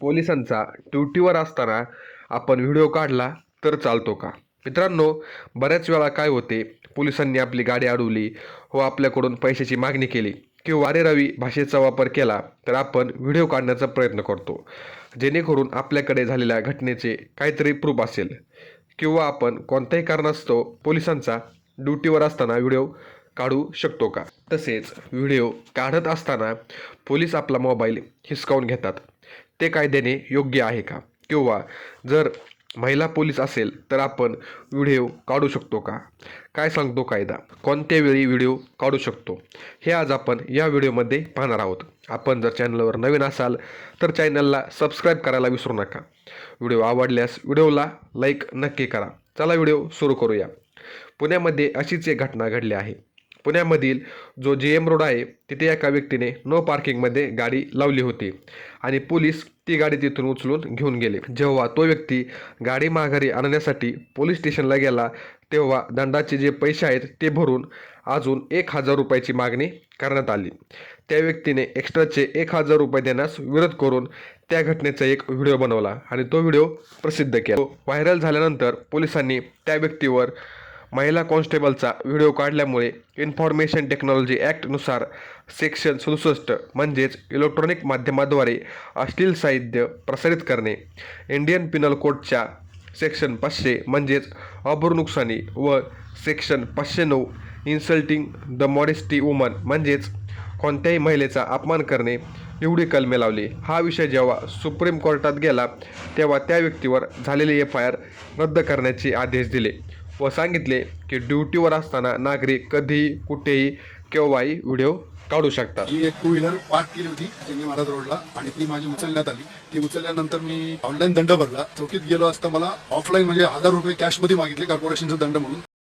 पोलिसांचा ड्युटीवर असताना आपण व्हिडिओ काढला तर चालतो का? मित्रांनो बऱ्याच वेळा काय होते पोलिसांनी आपली गाडी अडवली व आपल्याकडून पैशाची मागणी केली किंवा अरे रवी भाषेचा वापर केला तर आपण व्हिडिओ काढण्याचा प्रयत्न करतो. जेणेकरून आपल्याकडे झालेल्या घटनेचे काहीतरी प्रूफ असेल किंवा आपण कोणत्याही कारणास्तव पोलिसांचा ड्युटीवर असताना व्हिडिओ काढू शकतो का? तसेच व्हिडिओ काढत असताना पोलीस आपला मोबाईल हिसकावून घेतात. ते कायद्याने योग्य आहे का? किंवा जर महिला पोलीस असेल तर आपण व्हिडिओ काढू शकतो का? काय सांगतो कायदा? कोणत्या वेळी व्हिडिओ काढू शकतो? हे आज आपण या व्हिडिओमध्ये पाहणार आहोत. आपण जर चॅनलवर नवीन असाल तर चॅनलला सबस्क्राईब करायला विसरू नका. व्हिडिओ आवडल्यास व्हिडिओला लाईक नक्की करा. चला व्हिडिओ सुरू करूया. पुण्यामध्ये अशीच एक घटना घडली आहे. पुण्यामधील जो जे एम रोड आहे तिथे एका व्यक्तीने नो पार्किंगमध्ये गाडी लावली होती. आणि पोलीस ती गाडी तिथून उचलून घेऊन गेले. जेव्हा तो व्यक्ती गाडी माघारी आणण्यासाठी पोलीस स्टेशनला गेला तेव्हा दंडाचे जे पैसे आहेत ते भरून अजून एक हजार रुपयाची मागणी करण्यात आली. त्या व्यक्तीने एक्स्ट्राचे एक हजार रुपये देण्यास विरोध करून त्या घटनेचा एक व्हिडिओ बनवला आणि तो व्हिडिओ प्रसिद्ध केला. व्हायरल झाल्यानंतर पोलिसांनी त्या व्यक्तीवर महिला कॉन्स्टेबलचा व्हिडिओ काढल्यामुळे इन्फॉर्मेशन टेक्नॉलॉजी ॲक्टनुसार सेक्शन सदुसष्ट म्हणजेच इलेक्ट्रॉनिक माध्यमाद्वारे अश्लील साहित्य प्रसारित करणे इंडियन पिनल कोडच्या सेक्शन पाचशे म्हणजेच अब्रू नुकसानी व सेक्शन पाचशे नऊ इन्सल्टिंग द मॉडेस्टी वुमन म्हणजेच कोणत्याही महिलेचा अपमान करणे एवढी कलमे लावली. हा विषय जेव्हा सुप्रीम कोर्टात गेला तेव्हा त्या व्यक्तीवर झालेले एफ आय आर रद्द करण्याचे आदेश दिले. व सांगितले की ड्युटीवर असताना नागरिक कधीही कुठेही केव्हाही व्हिडिओ काढू शकतात. ही एक टू व्हीलर पार्क केली होती त्यांनी महाराज रोडला आणि ती माझी उचलण्यात आली. ती उचलल्यानंतर मी ऑनलाईन दंड भरला. चौकीत गेलो असता मला ऑफलाईन म्हणजे हजार रुपये कॅशमध्ये मागितले कॉर्पोरेशनचा दंड म्हणून.